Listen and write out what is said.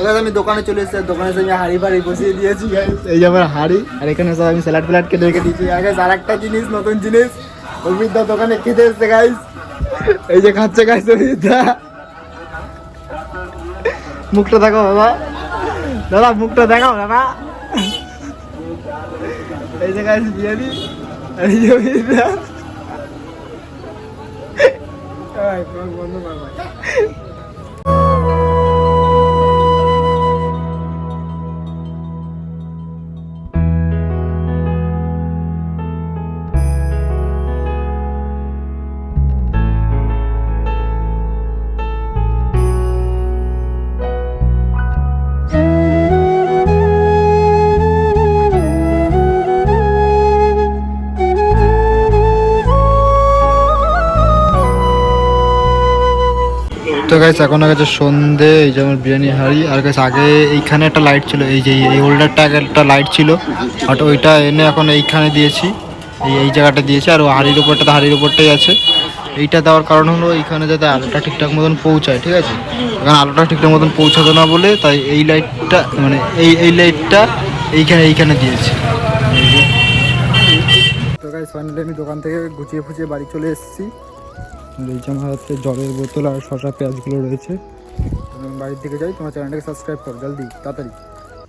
এবার আমি দোকানে চলে এসেছি দোকানে এসে আমি হাড়ি ফাড়ি বসিয়ে দিয়েছি। এই যে আমার হাড়ি আর এখানে সব আমি স্যালাড ফ্যালাড কেটে রেখে দিয়েছি। আগে আর একটা জিনিস নতুন জিনিস। অভিজ্ঞতা দোকানে খেতে এসছে গাইস এই যে খাচ্ছে গাইস অভিজ্ঞতা মুখটা দেখো বাবা। দাদা মুখটা দেখাও দাদা এই যে গাইস বিরিয়ানি। এই যে অভিজ্ঞতা বন্ধ তো গাইস এখন গেছে সন্ধে, এই যে আমার বিরিয়ানি হাড়ি। আর গাইস আগে এইখানে একটা লাইট ছিল, এই যে এই হোল্ডারটা আগে একটা লাইট ছিল। বাট ওইটা এনে এখন এইখানে দিয়েছি, এই এই জায়গাটা দিয়েছি। আর ও হাড়ির উপরটা তো হাড়ির উপরটাই আছে। এইটা দেওয়ার কারণ হলো এইখানে যাতে আলোটা ঠিকঠাক মতন পৌঁছায়, ঠিক আছে? এখন আলোটা ঠিকঠাক মতন পৌঁছাতো না বলে তাই এই লাইটটা মানে এই এই লাইটটা এইখানে এইখানে দিয়েছি। তো আমি দোকান থেকে গুছিয়ে ফুচিয়ে বাড়ি চলে এসেছি। এই যে আমার হাতে জলের বোতল আর শসা পেঁয়াজগুলো রয়েছে। আমি বাড়ির দিকে যাই, তোমার চ্যানেলটাকে সাবস্ক্রাইব করো, জলদি, তাড়াতাড়ি।